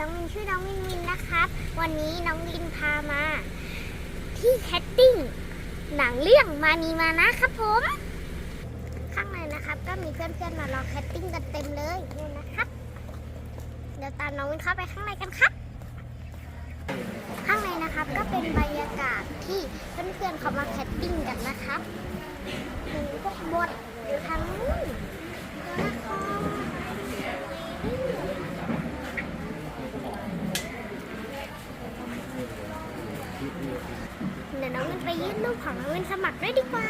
น้องวินชื่อน้องวินวินนะครับ วันนี้น้องวินพามา ที่แคสติ้งหนังเรื่องมานีมานะครับผม ข้างในนะครับ ก็มีเพื่อนๆมารอแคสติ้งกันเต็มเลยนู่นนะครับ เดี๋ยวตามน้องวินเข้าไปข้างในกันครับข้างในนะครับก็เป็นบรรยากาศที่เพื่อนๆเขามาแคสติ้งกันนะครับมีพวกบทอยู่ทางนู้นตัวละคร เดี๋ยวน้องวินไปยื่นรูปของน้องวินสมัครด้วยดีกว่า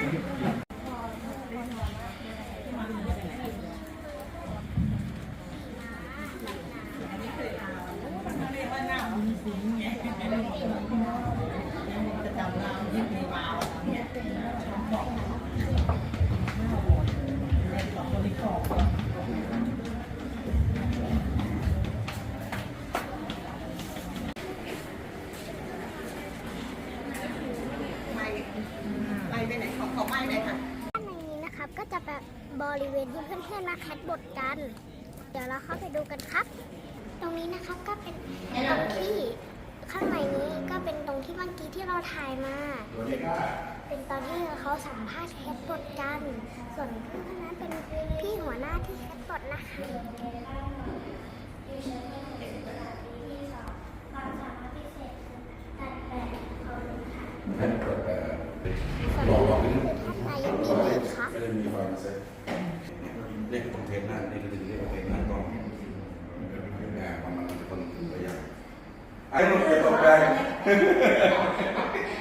บริเวณที่เพื่อนๆมาแคสบทกัน เดี๋ยวเราเข้าไปดูกันครับ ตรงนี้นะครับก็เป็นตรงที่ข้างในนี้ก็เป็นตรงที่เมื่อกี้ที่เราถ่ายมา เป็นตอนที่เขาสัมภาษณ์แคสบทกัน ส่วนเพื่อนคนนั้นเป็นพี่หัวหน้าที่แคสบทนะคะ ท่านเปิดแต่ ส่วน บอกบอก นี้ นี่ คือท่านนายกดีเลยครับ ก็เลยมีความเซ็ต เรียกคอนเทนต์หน้าเรียกคอนเทนต์เรียกคอนเทนต์หน้ากล้องแหมประมาณคนตัวอย่างไอ้ลูกเป็นตัวแปลง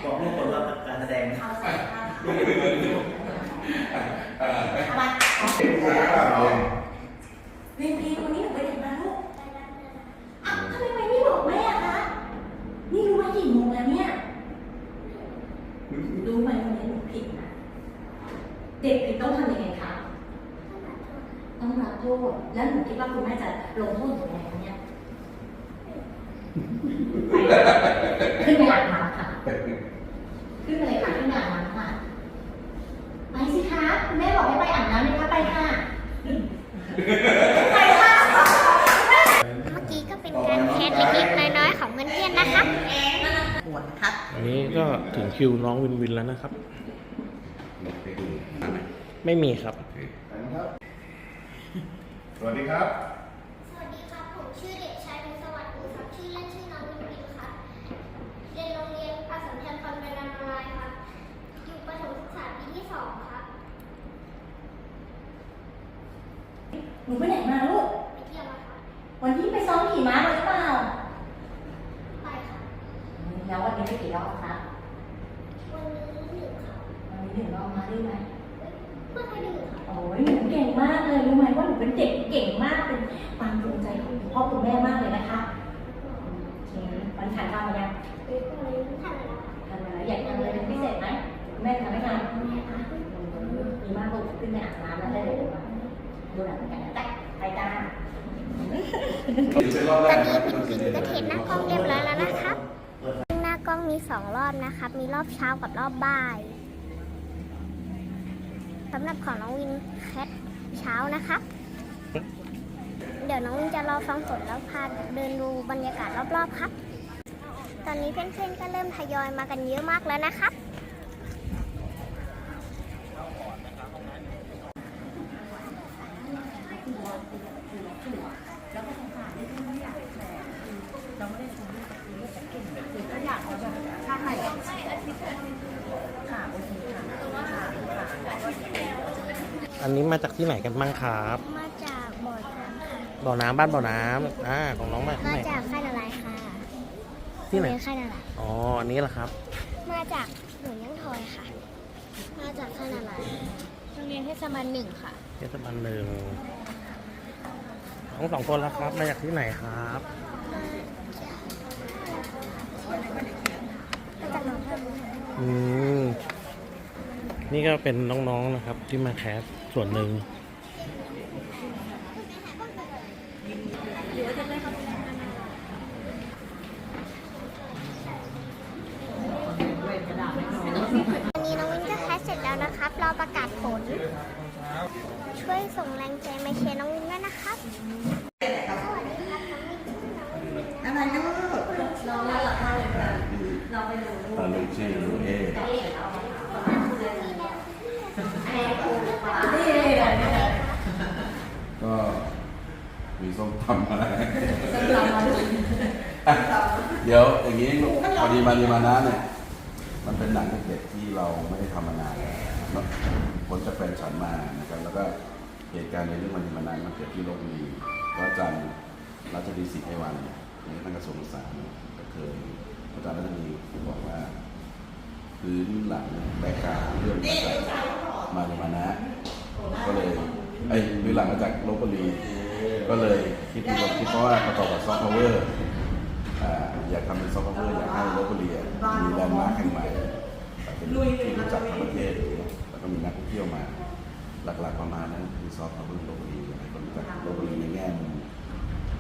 บอกลูกคนว่าการแสดงลูกเป็นตัวลูกอ่ามาเอาเรียนพีวันนี้หนูไปไหนมาลูกอ้าวทำไมไปไม่บอกแม่อะคะนี่รู้ว่ากี่โมงแล้วเนี่ยรู้ไหมวันนี้หนูผิดนะเด็กผิดต้องทำยังไงคะต้องรับ โทษ แล้วหนูคิดว่าคุณแม่จะลงโทษยังไงคะเนี่ยไปขึ้นไปอาบน้ำค่ะ ขึ้นไปเลยค่ะขึ้นไปอาบน้ำค่ะ ไปสิคะคุณแม่บอกให้ไปอาบน้ำเลยคะไปค่ะ ไปค่ะ เมื่อกี้ก็เป็นการแคสเล็กๆน้อยๆของเพื่อนๆนะครับปวดนะครับ อันนี้ก็ถึงคิวน้องวินวินแล้วนะครับไปดูอ่านไหมไม่มีครับโอเค สวัสดีครับ สวัสดีครับ ผมชื่อเด็กชายเป็นสวัสดิ์บุญครับชื่อเล่นชื่อน้องวินวินครับ เรียนโรงเรียนอาสัมชัญคอนเวนต์นารายณ์ครับ อยู่ประถมศึกษาปีที่สองครับ หนูไปไหนมาลูก ไปเที่ยวมาครับวันนี้ไปซ้อมขี่ม้ามาหรือเปล่า ไปครับ แล้ววันนี้ไปกี่รอบคะ วันนี้หนึ่งครับ วันนี้หนึ่งรอบมาได้ไหม เพื่อให้หนึ่งครับ โอ้ยหนูเก่งมากเลย รู้ไหมว่าหนูเป็นเด็กเก่งมาก เป็นความภูมิใจของ พ่อคุณแม่มากเลยนะคะโอเควันทานข้าวมายังวันนี้ทำอะไรครับทานมาแล้วอยากทำอะไรเป็นพิเศษไหมแม่ทำให้ทานแม่ครับดีมากลูกขึ้นไปอาบน้ำแล้วได้เลยเดี๋ยวมาดูหนังกันนะจ๊ะไปจ้าเป็นรอบตแรอนกนี้นะคุณจินก็เทรนหน้ากล้องเรียบร้อยแล้วนะครับ หน้ากล้องมีสองรอบนะครับ มีรอบเช้ากับรอบบ่ายสำหรับของน้องวินแคทเช้านะครับ เดี๋ยวน้องวินจะรอฟังผลแล้วพาเดินดูบรรยากาศรอบๆครับ ตอนนี้เพื่อนๆก็เริ่มทยอยมากันเยอะมากแล้วนะครับอันนี้มาจากที่ไหนกันบ้างครับ มาจากบ่อน้ำค่ะ บ่อน้ำบ้านบ่อน้ำอ่าของน้องมาที่มาไหนจากค่ายนาลายค่ะที่ไหนโรงเรียค่ายนาลายอ๋ออันนี้แหละครับ มาจากหนูยังทอยค่ะ มาจากค่ายนาลายโรงเรียนเทศบาลหนึ่งค่ะเทศบาลหนึ่งทั้งสองคนแล้วครับมาจากที่ไหนครับมาจากหนองบัวอืมนี่ก็เป็นน้องๆนะครับ ที่มาแคสส่วนหนึ่ง รอประกาศผล ช่วยส่งแรงใจมาเชียร์น้องวินด้วยนะครับอะไรลูกน้องน่ารักมากเลยค่ะน้องเปดูกตอนลูกชื่อลูกเอก็มีส้มตำอะไรส้มตำมาเดี๋ยวอย่างนี้พอดีมาดีมานะเนี่ยมันเป็นหนังเด็กๆที่เราไม่ได้ทำมานานแล้ว ผลจากแฟนฉันมานะครับ แล้วก็เหตุการณ์ในเรื่องมันดีมานานมันเกิดที่ลบบุรีพระอาจารย์รัชดีศรีไพวันเนี่ยในทางกระทรวงศึกษาเนี่ยก็เคยพระอาจารย์รัชดีบอกว่าพื้นหลังแบกกาเรื่องมาจากมาดีมานะ ก็เลยไอ้ยพื้นหลังมาจากลบบุรีก็เลยคิดดูคิดเพราะว่าประกอบกับซอฟต์พาวเวอร์อ่าอยากทำเป็นซอฟต์แวร์อยากให้ลบบุรีอะมีแลนด์มาร์คแห่งใหม่ เป็นที่รู้จักทั้งประเทศอย่างเงี้ยแล้วก็มีนักท่องเที่ยวมา หลักๆประมาณนั้นคือซอฟต์พาวเวอร์ลบบุรีให้คนรู้จักลบบุรีในแง่มุม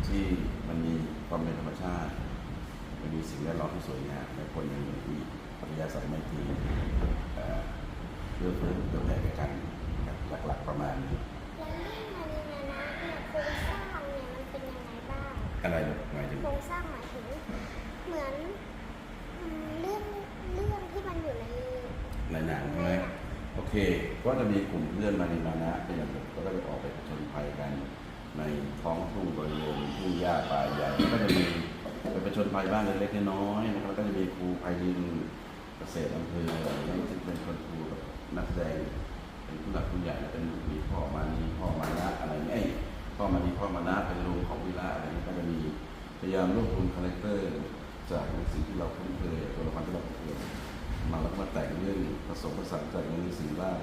ที่มันมีความเป็นธรรมชาติมันมีสิ่งแวดล้อมที่สวยงามและคนยังมีปัญญาสายไมตรีเอ่อเพื่อเพื่อเพื่อแผ่แก่กันนะครับหลักๆประมาณนี้แล้วเรื่องมานีมานะเนี่ยโครงสร้างเนี่ยมันเป็นยังไงบ้างอะไรลูกหมายถึงโครงสร้างหมายถึงเหมือนอืมเรื่อง เรื่องที่มันอยู่ในในหนังใช่ไหมโอเค ก็จะมีกลุ่มเพื่อนมาในมานะเป็นอย่างผมก็จะออกไปผจญภัยกัน ในท้องทุ่งบริเวณทุ่งหญ้าป่าใหญ่ก็จะมีไปผจญภัยบ้างเล็กๆน้อยๆนะครับก็จะมีครูภัยรินเกษตรอำเภออะไรเงี้ซึ่งเป็นคนครูกับนักแสดงเป็นผู้หลักผู้ใหญ่เป็นมีพ่อมานีพ่อมานะอะไรเงี้ยเอ้พ่อมานีพ่อมานะเป็นลุงของวิระอะไรเงี้ก็จะมีพยายามรวบรวมคาแรคเตอร์ จากในสิ่งที่เราคุ้นเคยตัวละครที่เราคุ้นเคยมาแล้วก็มาแต่งเรื่องผสมผสานจากในสิ่งบ้าง